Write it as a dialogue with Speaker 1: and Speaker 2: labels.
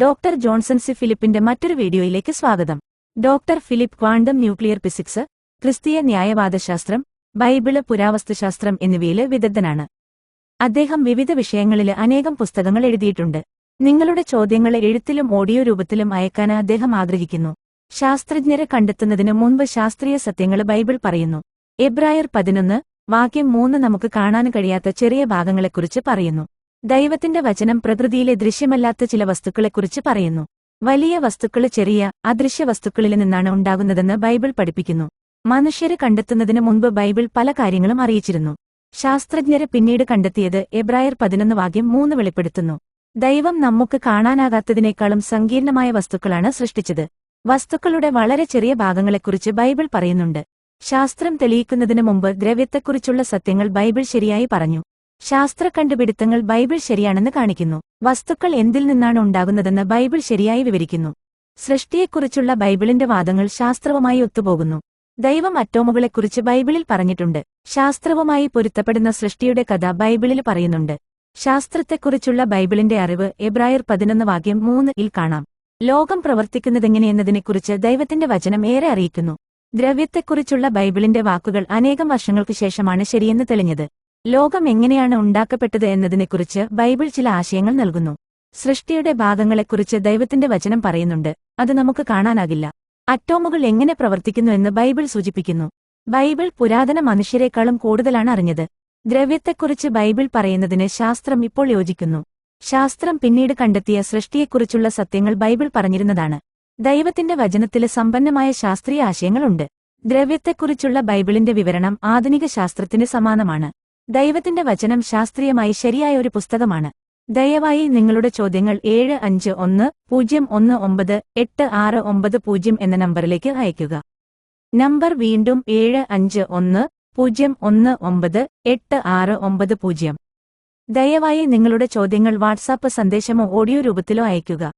Speaker 1: Doctor Johnson C ഫിലിപ്പിന്റെ മറ്റൊരു വീഡിയോയിലേക്ക് സ്വാഗതം. Doctor Philip quantum nuclear physics ക്രിസ്തീയ ന്യായവാദശാസ്ത്രം ബൈബിൾ പുരാവസ്തുശാസ്ത്രം എന്നിവയിലെ വിദഗ്ധനാണ്. അദ്ദേഹം വിവിധ വിഷയങ്ങളിൽ അനേകം പുസ്തകങ്ങൾ എഴുതിയിട്ടുണ്ട്. നിങ്ങളുടെ ചോദ്യങ്ങളെ എഴുത്തിലും ഓഡിയോ രൂപത്തിലും അയക്കാൻ അദ്ദേഹം ആഗ്രഹിക്കുന്നു. ശാസ്ത്രജ്ഞരെ കണ്ടെത്തുന്നതിന് മുൻപ് ശാസ്ത്രീയ സത്യങ്ങൾ ബൈബിൾ പറയുന്നു. എബ്രായർ പതിനൊന്ന് വാക്യം മൂന്ന് നമുക്ക് കാണാൻ കഴിയാത്ത ചെറിയ ഭാഗങ്ങളെക്കുറിച്ച് പറയുന്നു. ദൈവത്തിന്റെ വചനം പ്രകൃതിയിലെ ദൃശ്യമല്ലാത്ത ചില വസ്തുക്കളെക്കുറിച്ച് പറയുന്നു. വലിയ വസ്തുക്കൾ ചെറിയ അദൃശ്യ വസ്തുക്കളിൽ നിന്നാണ് ഉണ്ടാകുന്നതെന്ന് ബൈബിൾ പഠിപ്പിക്കുന്നു. മനുഷ്യര് കണ്ടെത്തുന്നതിന് മുൻപ് ബൈബിൾ പല കാര്യങ്ങളും അറിയിച്ചിരുന്നു. ശാസ്ത്രജ്ഞര് പിന്നീട് കണ്ടെത്തിയത് എബ്രായർ പതിനൊന്ന് വാക്യം മൂന്ന് വെളിപ്പെടുത്തുന്നു. ദൈവം നമുക്ക് കാണാനാകാത്തതിനേക്കാളും സങ്കീർണമായ വസ്തുക്കളാണ് സൃഷ്ടിച്ചത്. വസ്തുക്കളുടെ വളരെ ചെറിയ ഭാഗങ്ങളെക്കുറിച്ച് ബൈബിൾ പറയുന്നുണ്ട്. ശാസ്ത്രം തെളിയിക്കുന്നതിന് മുമ്പ് ദ്രവ്യത്തെക്കുറിച്ചുള്ള സത്യങ്ങൾ ബൈബിൾ ശരിയായി പറഞ്ഞു. ശാസ്ത്ര കണ്ടുപിടുത്തങ്ങൾ ബൈബിൾ ശരിയാണെന്ന് കാണിക്കുന്നു. വസ്തുക്കൾ എന്തിൽ നിന്നാണ് ഉണ്ടാകുന്നതെന്ന് ബൈബിൾ ശരിയായി വിവരിക്കുന്നു. സൃഷ്ടിയെക്കുറിച്ചുള്ള ബൈബിളിന്റെ വാദങ്ങൾ ശാസ്ത്രവുമായി ഒത്തുപോകുന്നു. ദൈവം അറ്റോമുകളെക്കുറിച്ച് ബൈബിളിൽ പറഞ്ഞിട്ടുണ്ട്. ശാസ്ത്രവുമായി പൊരുത്തപ്പെടുന്ന സൃഷ്ടിയുടെ കഥ ബൈബിളിൽ പറയുന്നുണ്ട്. ശാസ്ത്രത്തെക്കുറിച്ചുള്ള ബൈബിളിന്റെ അറിവ് എബ്രായർ പതിനൊന്ന് വാക്യം മൂന്ന് ഇൽ കാണാം. ലോകം പ്രവർത്തിക്കുന്നതെങ്ങനെയെന്നതിനെക്കുറിച്ച് ദൈവത്തിന്റെ വചനം ഏറെ അറിയിക്കുന്നു. ദ്രവ്യത്തെക്കുറിച്ചുള്ള ബൈബിളിന്റെ വാക്കുകൾ അനേകം വർഷങ്ങൾക്കു ശേഷമാണ് ശരിയെന്ന് തെളിഞ്ഞത്. ലോകം എങ്ങനെയാണ് ഉണ്ടാക്കപ്പെട്ടത് എന്നതിനെക്കുറിച്ച് ബൈബിൾ ചില ആശയങ്ങൾ നൽകുന്നു. സൃഷ്ടിയുടെ ഭാഗങ്ങളെക്കുറിച്ച് ദൈവത്തിന്റെ വചനം പറയുന്നുണ്ട്. അത് നമുക്ക് കാണാനാകില്ല. അറ്റോമുകൾ എങ്ങനെ പ്രവർത്തിക്കുന്നു എന്ന് ബൈബിൾ സൂചിപ്പിക്കുന്നു. ബൈബിൾ പുരാതന മനുഷ്യരെക്കാളും കൂടുതലാണ് അറിഞ്ഞത്. ദ്രവ്യത്തെക്കുറിച്ച് ബൈബിൾ പറയുന്നതിന് ശാസ്ത്രം ഇപ്പോൾ യോജിക്കുന്നു. ശാസ്ത്രം പിന്നീട് കണ്ടെത്തിയ സൃഷ്ടിയെക്കുറിച്ചുള്ള സത്യങ്ങൾ ബൈബിൾ പറഞ്ഞിരുന്നതാണ്. ദൈവത്തിന്റെ വചനത്തിൽ സമ്പന്നമായ ശാസ്ത്രീയ ആശയങ്ങളുണ്ട്. ദ്രവ്യത്തെക്കുറിച്ചുള്ള ബൈബിളിന്റെ വിവരണം ആധുനിക ശാസ്ത്രത്തിന് സമാനമാണ്. ദൈവത്തിന്റെ വചനം ശാസ്ത്രീയമായി ശരിയായ ഒരു പുസ്തകമാണ്. ദയവായി നിങ്ങളുടെ ചോദ്യങ്ങൾ ഏഴ് അഞ്ച് ഒന്ന് പൂജ്യം ഒന്ന് ഒമ്പത് എട്ട് ആറ് ഒമ്പത് പൂജ്യം എന്ന നമ്പറിലേക്ക് അയയ്ക്കുക. നമ്പർ വീണ്ടും ഏഴ് അഞ്ച് ഒന്ന് പൂജ്യം ഒന്ന് ഒമ്പത് എട്ട് ആറ് ഒമ്പത് പൂജ്യം. ദയവായി നിങ്ങളുടെ ചോദ്യങ്ങൾ വാട്സാപ്പ് സന്ദേശമോ ഓഡിയോ രൂപത്തിലോ അയയ്ക്കുക.